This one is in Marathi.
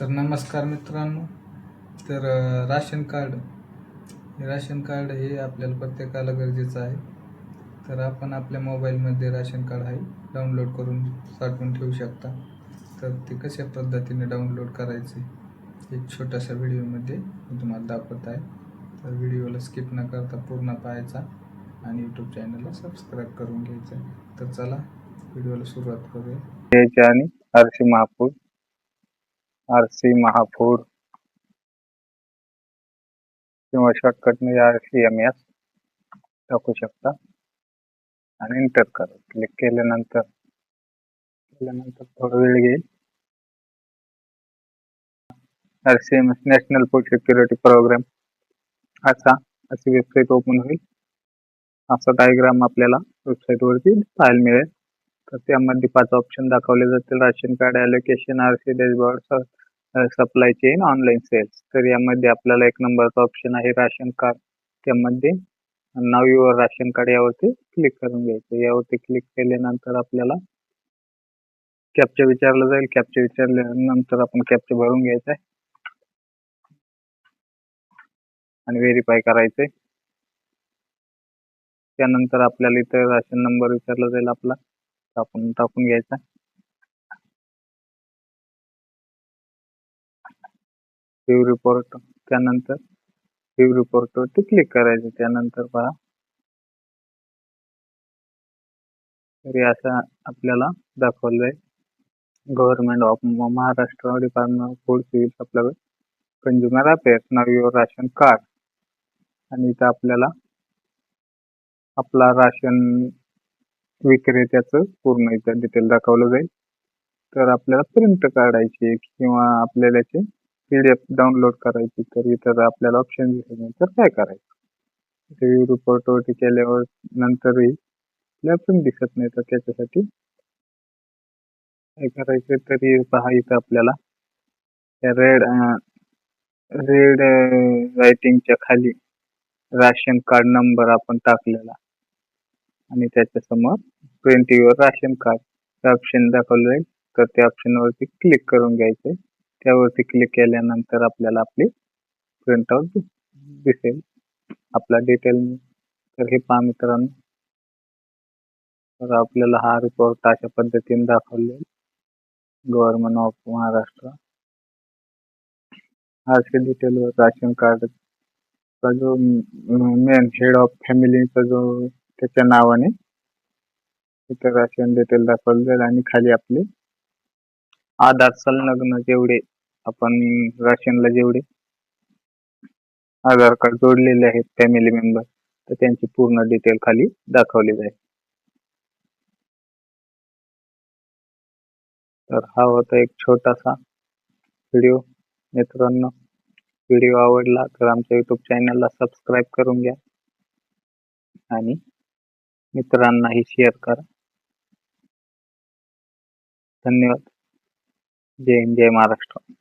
तर नमस्कार मित्रांनो. तर राशन कार्ड राशन कार्ड हे आपल्याला प्रत्येकाला गरजेचं आहे. तर आपण आपल्या मोबाईलमध्ये राशन कार्ड आहे डाउनलोड करून साठवून ठेवू शकता. तर ते कशा पद्धतीने डाउनलोड करायचे एक छोट्याशा व्हिडिओमध्ये मी तुम्हाला दाखवत आहे. तर व्हिडिओला स्किप न करता पूर्ण पाहायचा आणि यूट्यूब चॅनलला सबस्क्राईब करून घ्यायचं. तर चला व्हिडिओला सुरुवात करूया. आणि आरसी आरसी महाफूड किंवा शॉर्टकटने आर सी एम एस टाकू शकता. आणि एंटर करा. क्लिक केल्यानंतर केल्यानंतर थोडा वेळ घेईल R C M S national food security programme असा अशी वेबसाईट ओपन होईल. असा डायग्राम आपल्याला वेबसाईट वरती पाहायला मिळेल. तर त्यामध्ये पाच ऑप्शन दाखवले जातील. Ration card allocation R C dashboard supply chain online sales तर यामध्ये आपल्याला एक नंबरचा ऑप्शन आहे राशन कार्ड त्यामध्ये नाव युअर राशन कार्ड यावरती क्लिक करून घ्यायचं. यावरती क्लिक केल्यानंतर आपल्याला कॅपचा विचारलं जाईल. कॅपचा विचारल्यानंतर आपण कॅपचा भरून घ्यायचा आहे. आणि व्हेरीफाय करायचंय त्यानंतर आपल्याला इथं राशन नंबर विचारला जाईल आपला. टाकून टाकून घ्यायचा. व्ह्यू रिपोर्ट त्यानंतर व्ह्यू रिपोर्ट वरती क्लिक करायचं त्यानंतर पहा. तरी असं आपल्याला दाखवलं government of Maharashtra department of food civil आपल्याकडे कंझ्युमर अफेअर्स नाव युअर राशन कार्ड आणि इथं आपल्याला आपला राशन विक्रेत्याचं पूर्ण इथं डिटेल दाखवलं जाईल. तर आपल्याला प्रिंट काढायची किंवा आपल्याला याची पी डी एफ डाउनलोड करायची तर इथं आपल्याला ऑप्शन दिसत नाही तर काय करायचं? रिव्ह्यू रिपोर्ट वरती केल्यावर नंतरही आपल्याला प्रिंट दिसत नाही तर त्याच्यासाठी काय करायचं तरी पहा इथं आपल्याला रेड रेड रायटिंगच्या खाली राशन कार्ड नंबर आपण टाकलेला. आणि त्याच्यासमोर समोर प्रिंट राशन कार्ड ऑप्शन दाखवलं जाईल. तर त्या ऑप्शनवरती क्लिक करून घ्यायचे. त्यावरती क्लिक केल्यानंतर आपल्याला आपली प्रिंटआउट दिसेल. आपला डिटेल तर हे पहा मित्रांनो. तर आपल्याला हा रिपोर्ट अशा पद्धतीने दाखवले गव्हर्नमेंट ऑफ महाराष्ट्र असे डिटेलवर राशन कार्ड जो मेन हेड ऑफ फॅमिलीचा जो त्याच्या नावाने इथं राशन डिटेल दाखवलं जाईल आणि खाली आपले आधार संलग्न जेवढे आपण राशनला जेवढे आधार कार्ड जोडलेले आहेत फॅमिली मेंबर तर त्यांची पूर्ण डिटेल खाली दाखवली जाईल. तर हा होता एक छोटासा व्हिडिओ मित्रांनो व्हिडिओ आवडला तर आमच्या युट्यूब चॅनलला सबस्क्राईब करून घ्या. आणि मित्रांनाही शेअर करा. धन्यवाद. जय हिंद जय महाराष्ट्र.